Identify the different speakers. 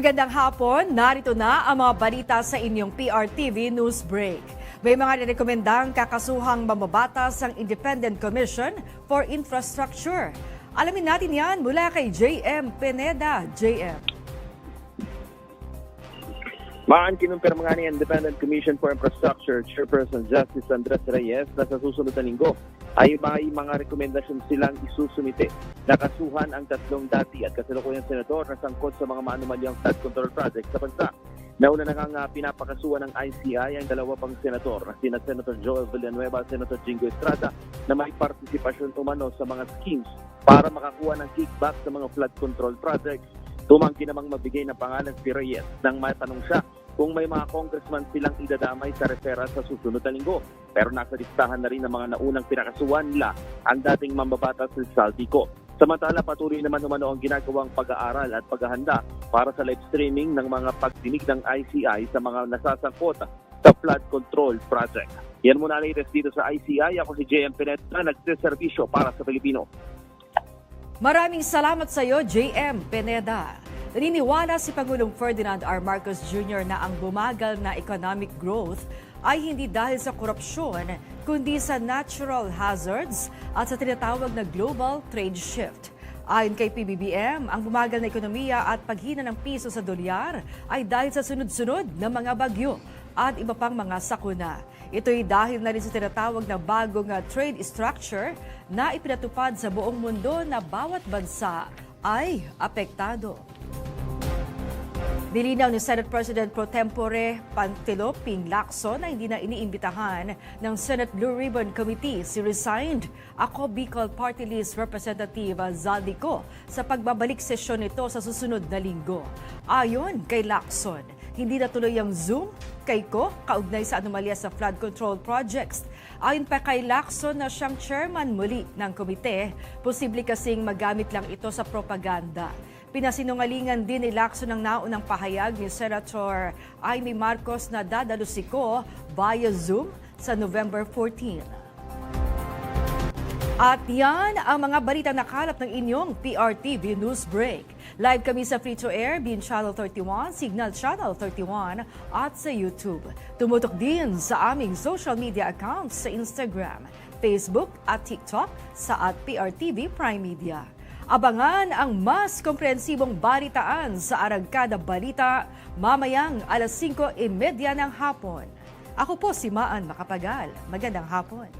Speaker 1: Magandang hapon, narito na ang mga balita sa inyong PRTV News Break. May mga nirekomendang kakasuhang mamabatas ang Independent Commission for Infrastructure. Alamin natin yan mula kay JM Pineda. JM.
Speaker 2: Maan kinumpirma nga ni Independent Commission for Infrastructure Chairperson Justice Andres Reyes na sa susunod na linggo ay may mga rekomendasyon silang isusumite. Nakasuhan ang tatlong dati at kasalukuyang senador na sangkot sa mga maanumalyang flood control project sa bansa. Nauna na nga pinapakasuhan ng ICI ang dalawa pang senador na sina Senator Joel Villanueva at Senator Jingo Estrada na may partisipasyon umano sa mga schemes para makakuha ng kickback sa mga flood control projects. Tumangki namang mabigay ng pangalan si Reyes nang matanong siya kung may mga congressman silang idadamay sa referral sa susunod na linggo. Pero nasa listahan na rin ng mga naunang pinakasuhan nila ang dating mambabatas si Saldico. Samantala, patuloy naman umano ang ginagawang pag-aaral at paghahanda para sa live streaming ng mga pagdinig ng ICI sa mga nasasangkot sa flood control project. Yan muna ang latest dito sa ICI. Ako si JM Pinet na nagsiservisyo para sa Pilipino.
Speaker 1: Maraming salamat sa iyo, JM Pineda. Naniniwala si Pangulong Ferdinand R. Marcos Jr. na ang bumagal na economic growth ay hindi dahil sa korupsyon, kundi sa natural hazards at sa tinatawag na global trade shift. Ayon kay PBBM, ang bumagal na ekonomiya at paghina ng piso sa dolyar ay dahil sa sunod-sunod na mga bagyo at iba pang mga sakuna. Ito'y dahil na rin sa tinatawag na bagong uh, trade structure na ipinatupad sa buong mundo na bawat bansa ay apektado. Nilinaw ni Senate President Pro Tempore Pantelo Ping Lacson na hindi na iniimbitahan ng Senate Blue Ribbon Committee si resigned ako Bicol Party List Representative Zaldico sa pagbabalik sesyon nito sa susunod na linggo. Ayon kay Lacson, hindi natuloy ang Zoom kay ko kaugnay sa anomalya sa flood control projects. Ayon pa kay Lacson na siyang chairman muli ng komite, posible kasing magamit lang ito sa propaganda. Pinasinungalingan din ni Lacson ang naunang pahayag ni Senator Amy Marcos na dadalo si Ko via Zoom sa November 14. At yan ang mga balitang nakalap ng inyong PRTV News Break. Live kami sa Free-to-Air, Bean Channel 31, Signal Channel 31 at sa YouTube. Tumutok din sa aming social media accounts sa Instagram, Facebook at TikTok sa at PRTV Prime Media. Abangan ang mas komprehensibong balitaan sa Aragkada Balita mamayang alas 5.30 ng hapon. Ako po si Maan Makapagal. Magandang hapon.